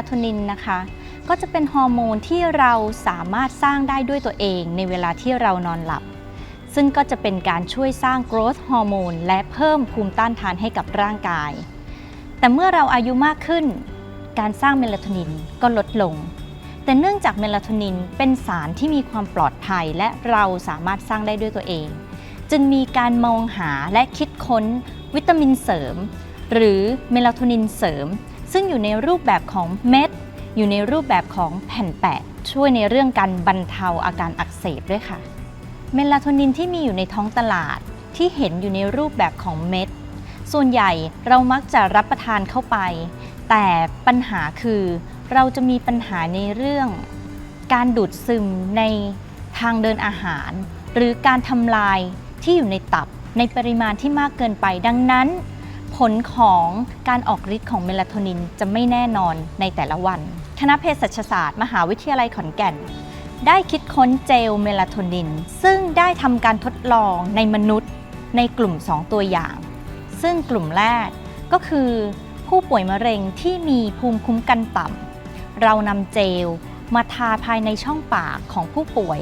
เมลาโทนินนะคะ ก็จะเป็นฮอร์โมนที่เราสามารถสร้างได้ด้วยตัวเองในเวลาที่เรานอนหลับ ซึ่งก็จะเป็นการช่วยสร้าง growth ฮอร์โมนและเพิ่มภูมิต้านทานให้กับร่างกาย แต่เมื่อเราอายุมากขึ้น การสร้างเมลาโทนินก็ลดลง แต่เนื่องจากเมลาโทนินเป็นสารที่มีความปลอดภัยและเราสามารถสร้างได้ด้วยตัวเอง จึงมีการมองหาและคิดค้นวิตามินเสริม หรือเมลาโทนินเสริม ซึ่งอยู่ในรูปแบบของเม็ด อยู่ในรูปแบบของแผ่นแปะ ช่วยในเรื่องการบรรเทาอาการอักเสบด้วยค่ะ เมลาโทนินที่มีอยู่ในท้องตลาดที่เห็นอยู่ในรูปแบบของเม็ด ส่วนใหญ่เรามักจะรับประทานเข้าไป แต่ปัญหาคือเราจะมีปัญหาในเรื่อง การดูดซึมในทางเดินอาหาร หรือการทำลายที่อยู่ในตับในปริมาณที่มากเกินไปดังนั้น ผลของการออกฤทธิ์ของเมลาโทนินจะไม่แน่นอนในแต่ละวัน คณะเภสัชศาสตร์ มหาวิทยาลัยขอนแก่น ได้คิดค้นเจลเมลาโทนิน ซึ่งได้ทำการทดลองในมนุษย์ในกลุ่ม 2 ตัวอย่าง ซึ่งกลุ่มแรกก็คือผู้ป่วยมะเร็งที่มีภูมิคุ้มกันต่ำเรานำเจลมาทาภายในช่องปากของผู้ป่วย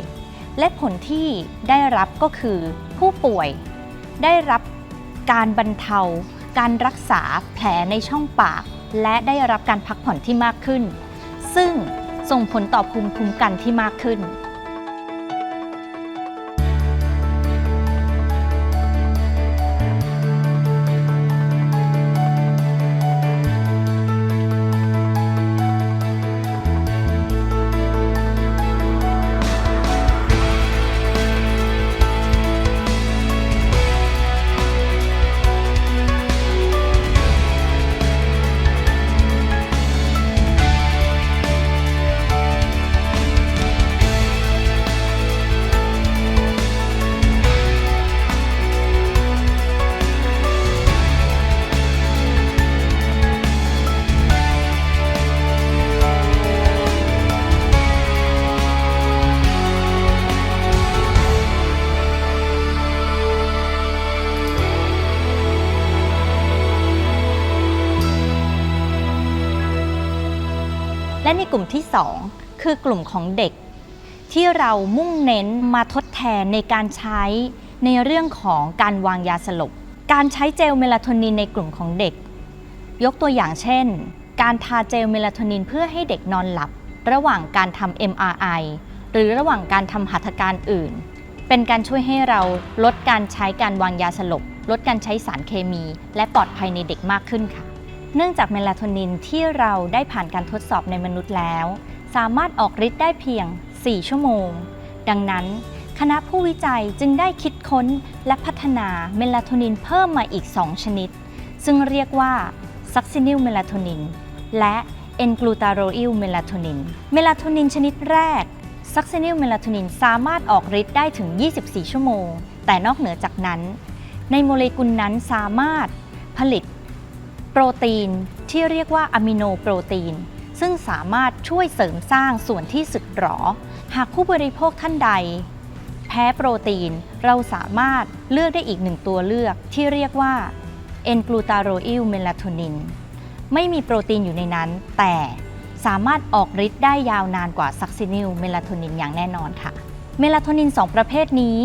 และผลที่ได้รับก็คือผู้ป่วยได้รับการบรรเทา การรักษาแผลในช่องปาก และได้รับการพักผ่อนที่มากขึ้น ซึ่งส่งผลต่อภูมิคุ้มกันที่มากขึ้น และในกลุ่มที่ 2 คือกลุ่มของเด็ก ที่เรามุ่งเน้นมาทดแทนในการใช้ในเรื่องของการวางยาสลบ การใช้เจลเมลาโทนินในกลุ่มของเด็ก ยกตัวอย่างเช่น การทาเจลเมลาโทนินเพื่อให้เด็กนอนหลับ ระหว่างการทำ MRI หรือระหว่างการทำหัตถการอื่น เป็นการช่วยให้เราลดการใช้การวางยาสลบ ลดการใช้สารเคมี และปลอดภัยในเด็กมากขึ้นค่ะ เนื่องจากเมลาโทนินที่เราได้ผ่านการทดสอบในมนุษย์แล้ว สามารถออกฤทธิ์ได้เพียง 4 ชั่วโมง ดังนั้น คณะผู้วิจัยจึงได้คิดค้นและพัฒนาเมลาโทนินเพิ่มมาอีก 2 ชนิด ซึ่งเรียกว่าซักซินิลเมลาโทนินและเอนกลูตาโรอิลเมลาโทนิน เมลาโทนินชนิดแรกซักซินิลเมลาโทนินสามารถออกฤทธิ์ได้ถึง 24 ชั่วโมง แต่นอกเหนือจากนั้น ในโมเลกุลนั้นสามารถผลิต รตีนที่เรียกว่าอะมิโนโปรตีน ซึ่งสามารถช่วยเสริมสร้างส่วนที่สึกหรอ หากผู้บริโภคท่านใด แพ้โปรตีนเราสามารถเลือกได้อีกหนึ่งตัวเลือกที่เรียกว่าเอนกลูตาโรอิลเมลาโทนินไม่มีโปรตีนอยู่ในนั้น แต่สามารถออกฤทธิ์ได้ยาวนานกว่าซักซินิลเมลาโทนินอย่างแน่นอนค่ะ เมลาโทนิน 2 ประเภทนี้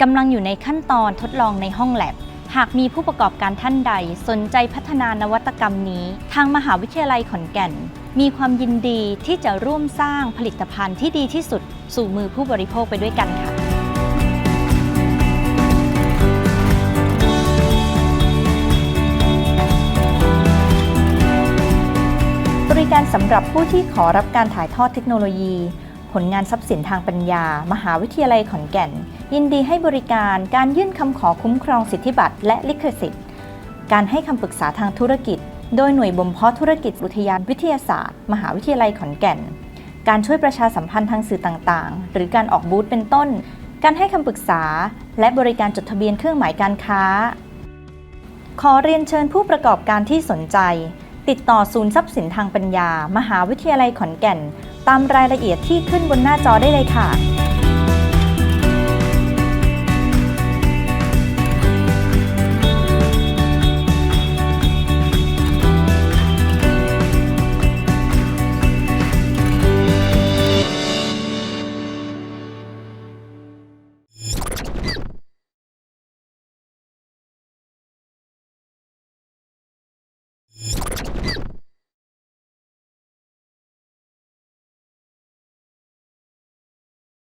กำลังอยู่ในขั้นตอนทดลองในห้องแลบ หากมีผู้ประกอบการท่านใดสนใจพัฒนานวัตกรรมนี้ ทางมหาวิทยาลัยขอนแก่น มีความยินดีที่จะร่วมสร้างผลิตภัณฑ์ที่ดีที่สุด สู่มือผู้บริโภคไปด้วยกันค่ะบริการสำหรับผู้ที่ขอรับการถ่ายทอดเทคโนโลยี ผลงานทรัพย์สินทางปัญญา มหาวิทยาลัยขอนแก่น ยินดีให้บริการการยื่นคำขอคุ้มครองสิทธิบัตรและลิขสิทธิ์ การให้คำปรึกษาทางธุรกิจ โดยหน่วยบ่มเพาะธุรกิจอุทยานวิทยาศาสตร์ มหาวิทยาลัยขอนแก่น การช่วยประชาสัมพันธ์ทางสื่อต่างๆ หรือการออกบูธเป็นต้น การให้คำปรึกษา และบริการจดทะเบียนเครื่องหมายการค้า ขอเรียนเชิญผู้ประกอบการที่สนใจ ติดต่อศูนย์ทรัพย์สินทางปัญญา มหาวิทยาลัยขอนแก่น ตามรายละเอียดที่ขึ้นบนหน้าจอได้เลยค่ะ